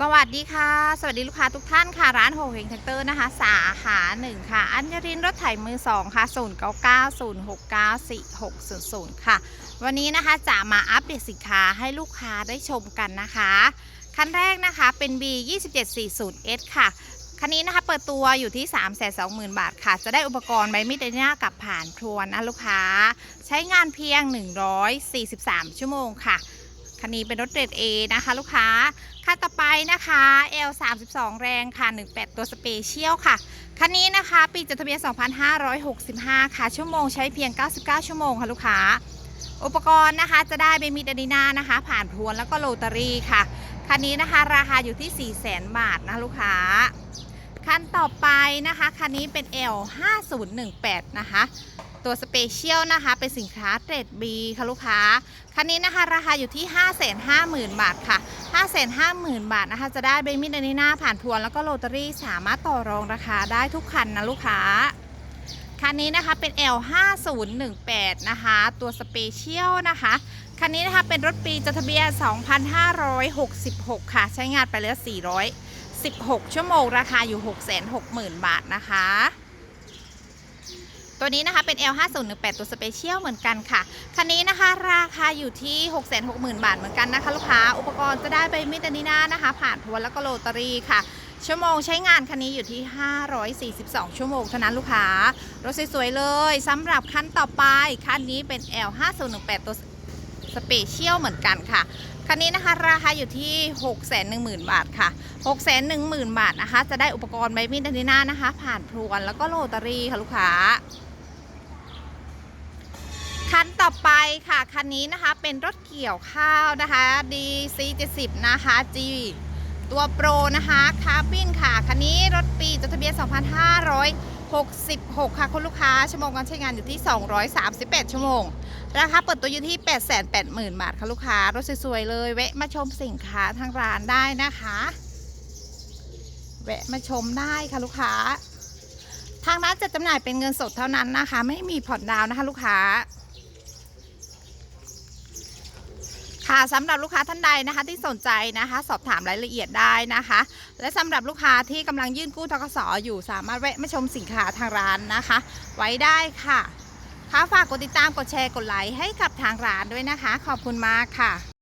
สวัสดีค่ะ สวัสดีลูกค้าทุกท่านค่ะ ร้านโฮเฮงแท็กเตอร์นะคะ สาขาหนึ่งค่ะ อัญญรินรถไถมือสองค่ะ 0 9 9 0 6 9 4 6 0 0 ค่ะ วันนี้นะคะจะมาอัปเดตสินค้าให้ลูกค้าได้ชมกันนะคะ คันแรกนะคะเป็น B 2740 S ค่ะ คันนี้นะคะเปิดตัวอยู่ที่ 3 2 0 0 0 0 บาทค่ะ จะได้อุปกรณ์ใบมีดไดนากับผ่านพรวนนะลูกค้า ใช้งานเพียง 143 ชั่วโมงค่ะ คันนี้เป็นรถเกรด A นะคะ ลูกค้าคันต่อไปนะคะ L 3 2 แรงค่ะ 18 ตัวสเปเชียลค่ะ คันนี้นะคะ ปีจดทะเบียน 2565 ค่ะ ชั่วโมงใช้เพียง 99 ชั่วโมงค่ะลูกค้า อุปกรณ์นะคะจะได้เบมิดาดีนานะคะ ผ่านพวนแล้วก็โรตารี่ค่ะ คันนี้นะคะราคาอยู่ที่ 400,000 บาทนะลูกค้า คันต่อไปนะคะ คันนี้เป็น L 5018 นะคะ ตัวสเปเชียลนะคะ เป็นสินค้าเกรด B ค่ะลูกค้า คันนี้นะคะ ราคาอยู่ที่ 550,000 บาทค่ะ 550,000 บาทนะคะ จะได้เบมิดานีนาผ่านพรวนแล้วก็โรตารี่สามารถต่อรองราคาได้ทุกคันนะลูกค้า คันนี้นะคะเป็น L 5018 นะคะ ตัวสเปเชียลนะคะคันนี้นะคะเป็นรถปีจดทะเบียน 2566 ค่ะ ใช้งานไปแล้ว 416 ชั่วโมง ราคาอยู่ 660,000 บาทนะคะ ตัวนี้นะคะเป็น L 5018 ตัวสเปเชียลเหมือนกันค่ะ คันนี้นะคะราคาอยู่ที่ 660,000 บาทเหมือนกันนะคะ ลูกค้า อุปกรณ์จะได้ใบมิดานินานะคะ ผ่านทวนแล้วก็โรตารี่ค่ะ ชั่วโมงใช้งานคันนี้อยู่ที่ 542 ชั่วโมงเท่านั้นลูกค้า รถสวยๆเลยสำหรับคันต่อไปคันนี้เป็น L 5018 ตัวสเปเชียลเหมือนกันค่ะคันนี้นะคะราคาอยู่ที่ 610,000 บาทค่ะ 610,000 บาทนะคะ จะได้อุปกรณ์ใบมีดดันดิน่านะคะ ผ่านพรวนแล้วก็โรตารี่ค่ะลูกค้า ค่ะ คันนี้นะคะเป็นรถเกี่ยวข้าวนะคะ DC 70นะคะ G ตัวโปรนะคะคาร์บินค่ะ คันนี้รถปีจดทะเบียน 2566 ค่ะ คุณลูกค้า ชั่วโมงการใช้งานอยู่ที่ 238 ชั่วโมง ราคาเปิดตัวอยู่ที่ 880,000 บาท ค่ะ ลูกค้า รถสวยๆ เลยแวะมาชมสินค้าทางร้านได้นะคะแวะมาชมได้ค่ะลูกค้า ทางร้านจะจำหน่ายเป็นเงินสดเท่านั้นนะคะ ไม่มีผ่อนดาวน์นะคะลูกค้า ค่ะสำหรับลูกค้าท่านใดนะคะที่สนใจนะคะ สอบถามรายละเอียดได้นะคะ และสำหรับลูกค้าที่กำลังยื่นกู้ทกสอยู่สามารถแวะมาชมสินค้าทางร้านนะคะ ไว้ได้ค่ะค่ะฝากกดติดตามกดแชร์กดไลค์ให้กับทางร้านด้วยนะคะ ขอบคุณมากค่ะ